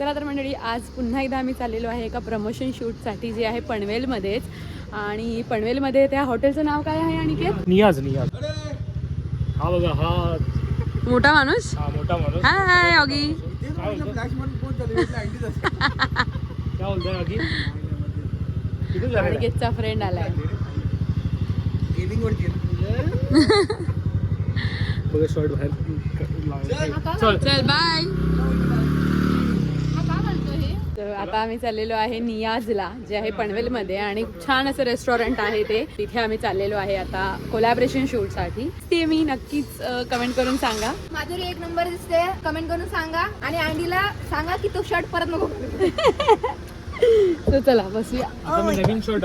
चला तर मंडळी आज पुन्हा एकदा आम्ही चाललेलो आहे एका प्रमोशन शूटसाठी जे आहे पनवेलमध्येच. आणि पनवेलमध्ये त्या हॉटेलचं नाव काय आहे अनिकेत? नियाज नियाज. हा बघा हा. मोठा माणूस? हा मोठा माणूस. हाय हाय ऑगी काय बोलतो काय बोलतोय? बाकी किती झाले? अनिकेतचा फ्रेंड आलाय. बघा शॉर्ट बाहेर. चल चल बाय आता आम्ही चाललेलो आहे नियाजला जे आहे पनवेलमध्ये आणि छान असं रेस्टॉरंट आहे ते. तिथे आम्ही चाललेलो आहे आता कोलॅबरेशन शूटसाठी ते मी नक्कीच कमेंट करून सांगा. माधुरी एक नंबर दिसते. कमेंट करून सांगा. आणि अँडीला सांगा की तो शर्ट परत नको तर चला बसूया. आता मी नवीन शॉर्ट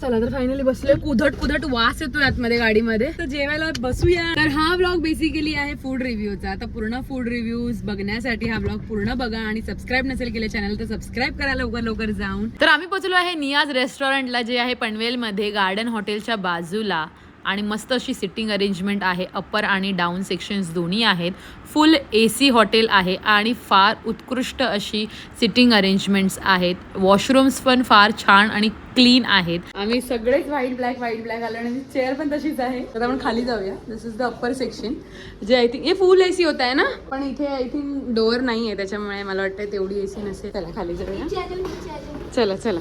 चला तर फायनली बसलोय. कुधट कुधट वास येतोय आतमध्ये गाडीमध्ये. तर जेवायला बसूया. तर हा ब्लॉग बेसिकली आहे फूड रिव्ह्यूचा आता पूर्ण फूड रिव्ह्यूज बघण्यासाठी हा ब्लॉग पूर्ण बघा आणि सबस्क्राईब नसेल केलं चॅनल तर सबस्क्राईब करा लवकर लवकर जाऊन. तर आम्ही पोहोचलो आहे नियाज रेस्टॉरंटला जे आहे पनवेलमध्ये गार्डन हॉटेलच्या बाजूला. आणि मस्त अशी सिटिंग अरेंजमेंट आहे. अप्पर आणि डाऊन सेक्शन्स दोन्ही आहेत. फुल ए सी हॉटेल आहे आणि फार उत्कृष्ट अशी सिटिंग अरेंजमेंट्स आहेत. वॉशरूम्स पण फार छान आणि क्लीन आहेत. आम्ही सगळेच व्हाईट ब्लॅक व्हाईट ब्लॅक आलो आणि चेअर पण तशीच आहे. तर आपण खाली जाऊया. This is the upper section जे आय थिंक हे फुल ए सी होत आहे ना? पण इथे आय थिंक डोअर नाही आहे त्याच्यामुळे मला वाटतं तेवढी ए सी नसेल. चला खाली जाऊया. चला चला.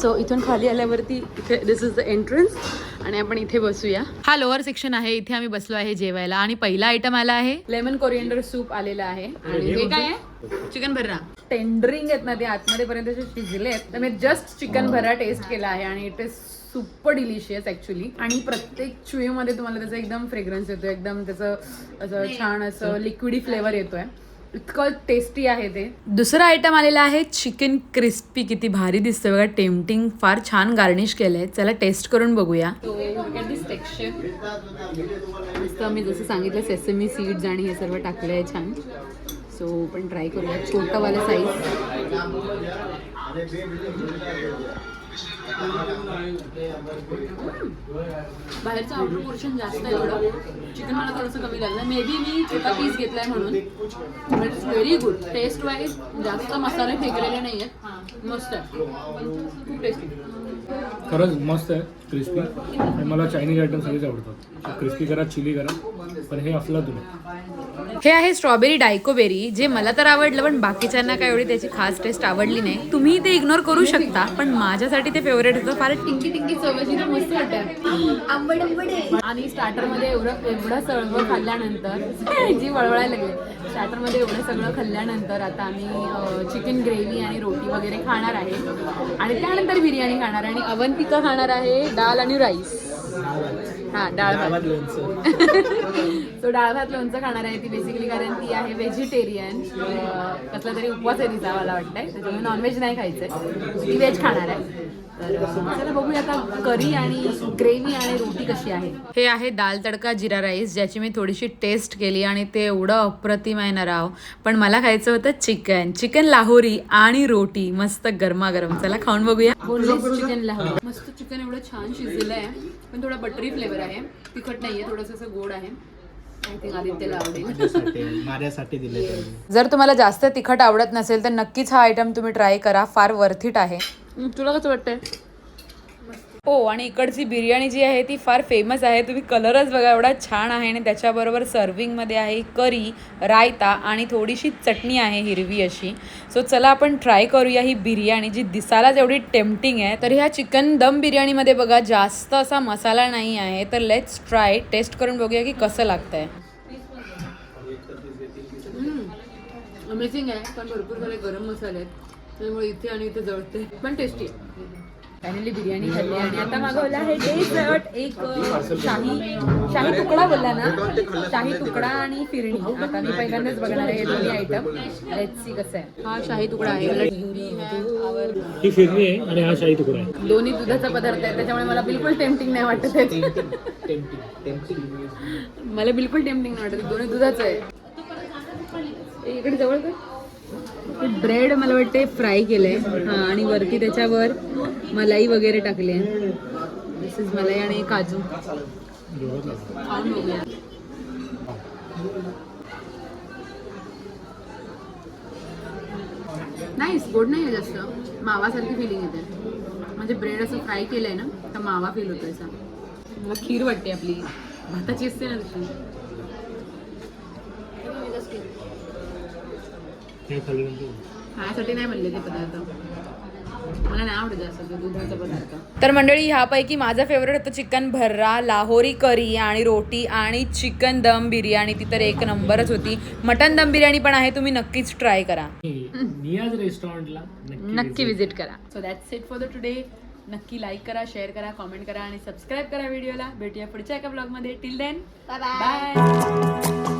सो इथून खाली आल्यावरती इथे दिस इज द एंट्रन्स आणि आपण इथे बसूया. हा लोअर सेक्शन आहे. इथे आम्ही बसलो आहे जेवायला. आणि पहिला आयटम आला आहे. लेमन कोरिएंडर सूप आलेला आहे. आणि हे काय आहे? चिकन भर्रा. टेंडरिंग आहेत ना ते आतमध्ये पर्यंत जे शिजले आहेत तर मी जस्ट चिकन भर्रा टेस्ट केला आहे आणि it is super delicious actually आणि प्रत्येक चुईमध्ये तुम्हाला त्याचा एकदम फ्रेग्रन्स येतो एकदम त्याचं असं छान असं लिक्विडी फ्लेवर येतोय. इतकं टेस्टी आहे ते. दुसरं आयटम आलेला आहे चिकन क्रिस्पी किती भारी दिसतोय बघा टेम्पटिंग फार छान गार्निश केलंय. चला टेस्ट करून बघूया. मस्त मी जसं सांगितलं सेसमी सीड्स आणि हे सर्व टाकलं आहे छान. सो पण ट्राय करूया. छोटंवालं साईज बाहेरचं आउटर पोर्शन जास्त आहे थोडं. चिकन मला थोडंसं कमी लागलं मे बी मी छोटा पीस घेतलाय म्हणून. But it's very good taste wise जास्त मसाले फेकलेले नाही आहेत मस्त आहे. खूप टेस्टी खरंच मस्त आहे क्रिस्पी आणि मला चायनीज आयटम सगळेच आवडतात. क्रिस्पी करा चिली करा पण हे असला तुम्ही हे आहे स्ट्रॉबेरी डायकोबेरी जे मला तर आवडलं पण बाकीच्यांना काय एवढी त्याची खास टेस्ट आवडली नाही. तुम्ही ते इग्नोर करू शकता पण माझ्यासाठी ते फेवरेट होतं. फार टिंकी टिंकी चवची तर मस्त वाटतं. आंबट आहे. आणि स्टार्टरमध्ये एवढं एवढं सगळं खाल्ल्यानंतर जी वळवळायला लागली. स्टार्टरमध्ये एवढं सगळं खाल्ल्यानंतर आता आम्ही चिकन ग्रेव्ही आणि रोटी वगैरे खाणार आहे. आणि त्यानंतर बिर्याणी खाणार आणि अवंतिका खाणार आहे डाळ आणि राईस हा डाळ भात. तो डाळ भात लोणचं खाणार आहे ती बेसिकली कारण ती आहे व्हेजिटेरियन कसला तरी उपवास आहे तिचा मला वाटतंय. त्याच्यामुळे नॉनव्हेज नाही खायचंय. ती व्हेज खाणार आहे. तर बघूया आता करी आणि ग्रेव्ही आणि रोटी कशी आहे. हे आहे दाल तडका जिरा राईस ज्याची मी थोडीशी टेस्ट केली आणि ते एवढं अप्रतिम आहे ना राव. पण मला खायचं होतं चिकन चिकन लाहोरी आणि रोटी. मस्त गरमागरम. चला खाऊन बघूया. चिकन लाहोरी. मस्त चिकन एवढं छान शिजलेलं आहे पण थोडा बटरी फ्लेवर आहे. तिखट नाहीये थोडंसं असं गोड आहे. आय थिंक आदित्यला आवडेल माझ्यासाठी दिले त्यांनी. जर तुम्हाला जास्त तिखट आवडत नसेल तर नक्कीच हा आयटम तुम्ही ट्राय करा. फार वर्थ इट आहे. तुला कसं वाटतंय? हो आणि इकडची बिर्याणी जी आहे ती फार फेमस आहे. तुम्ही कलरच बघा एवढा छान आहे. आणि त्याच्याबरोबर सर्विंगमध्ये आहे करी रायता आणि थोडीशी चटणी आहे हिरवी अशी. सो चला आपण ट्राय करूया ही बिर्याणी जी दिसायला जेवढी टेम्पटिंग आहे. तर ह्या चिकन दम बिर्याणीमध्ये बघा जास्त असा मसाला नाही आहे. तर लेट्स ट्राय टेस्ट करून बघूया की कसं लागतंय. अमेझिंग आहे पण भरपूर सारे गरम मसाले आहेत. त्यामुळे इथे आणि इथे जळते पण टेस्टी आहे. फायनली बिर्याणी खाल्ली आणि आता मागवला आहे डेझर्ट एक शाही शाही तुकडा बोलला ना शाही तुकडा आणि फिरणी. आता मी पहिल्यांदाच बघणार आहे हे दोन्ही आयटम लेट्स सी कसं आहे. हा शाही तुकडा आहे. है ही फिरणी आहे आणि हा शाही तुकडा आहे. दोन्ही दुधाचा पदार्थ आहे त्याच्यामुळे मला बिलकुल टेम्पटिंग नाही वाटत आहे. मला बिलकुल टेम्पटिंग नाही वाटत. दोन्ही दुधाचं आहे. इकडे जवळ का ब्रेड मला वाटते फ्राय केलंय. हा आणि वरती त्याच्यावर मलाई वगैरे टाकली आहे. दिस इज मलाई आणि काजू. खाऊन बघूया नाही गोड नाही आहे जास्त. मावासारखी फिलिंग येते. म्हणजे ब्रेड असं फ्राय केलंय ना तर मावा फील होतोय असा मला खीर वाटते आपली. भाताची असते ना तशी हे खाल्ल्यानंतर खाण्यासाठी नाही म्हणले ते पदार्थ. मला नाही आवडत जास्त तो दुधाचा पदार्थ. तर मंडळी ह्यापैकी माझं फेवरेट होतं चिकन भर्रा लाहोरी करी आणि रोटी आणि चिकन दम बिर्याणी. ती तर एक नंबरच होती. मटन दम बिर्याणी पण आहे तुम्ही नक्कीच ट्राय करा. नियाज रेस्टॉरंटला नक्की विजिट करा. So that's it for the today नक्की लाईक करा शेअर करा कॉमेंट करा आणि सबस्क्राईब करा व्हिडिओला भेटूया पुढच्या एका ब्लॉगमध्ये टिल देन बाय